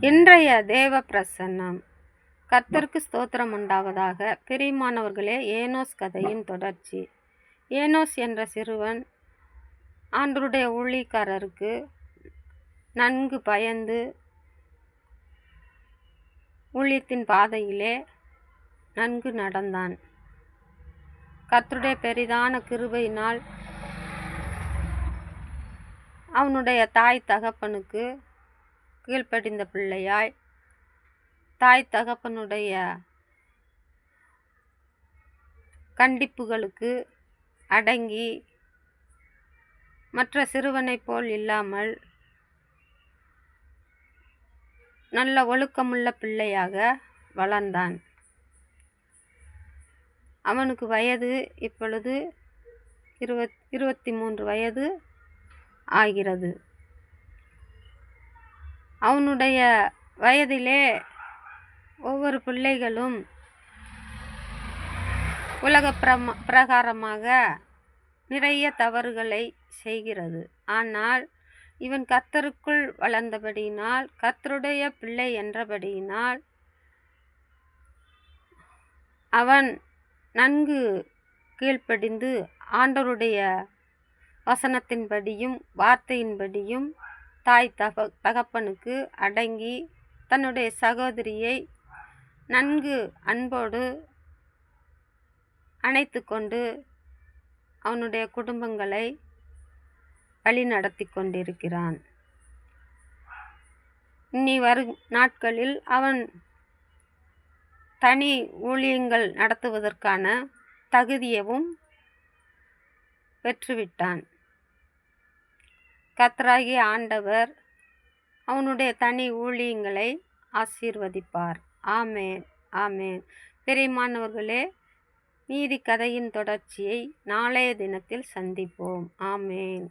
இன்றைய தேவ பிரசன்னம். கர்த்தருக்கு ஸ்தோத்திரம் உண்டாவதாக. பிரியமானவர்களே ஏனோஸ் கதையின் தொடர்ச்சி. ஏனோஸ் என்ற சிறுவன் ஆண்டருடைய ஊழிக்காரருக்கு நன்கு பயந்து ஊழியத்தின் பாதையிலே நன்கு நடந்தான். கர்த்தருடைய பெரிதான கிருபையினால் அவனுடைய தாய் தகப்பனுக்கு கீழ்ப்படிந்த பிள்ளையாய் தாய் தகப்பனுடைய கண்டிப்புகளுக்கு அடங்கி மற்ற சிறுவனைப் போல் இல்லாமல் நல்ல ஒழுக்கமுள்ள பிள்ளையாக வளர்ந்தான். அவனுக்கு வயது இப்பொழுது இருபத் இருபத்தி மூன்று வயது ஆகிறது. அவனுடைய வயதிலே ஒவ்வொரு பிள்ளைகளும் உலக பிரம பிரகாரமாக நிறைய தவறுகளை செய்கிறது. ஆனால் இவன் கர்த்தருக்குள் வளர்ந்தபடியினால் கத்தருடைய பிள்ளை என்றபடியினால் அவன் நன்கு கீழ்ப்படிந்து ஆண்டவருடைய வசனத்தின்படியும் வார்த்தையின்படியும் தாய் தக தகப்பனுக்கு அடங்கி தன்னுடைய சகோதரியை நன்கு அன்போடு அணைத்து கொண்டு அவனுடைய குடும்பங்களை வழிநடத்தி கொண்டிருக்கிறான் இனி வரும் நாட்களில் அவன் தனி ஊழியங்கள் நடத்துவதற்கான தகுதியவும் பெற்றுவிட்டான். கத்ராகி ஆண்டவர் அவனுடைய தனி ஊழியங்களை ஆசீர்வதிப்பார். ஆமேன் ஆமேன். பெரியமானவர்களே நீதி கதையின் தொடர்ச்சியை நாளைய தினத்தில் சந்திப்போம். ஆமேன்.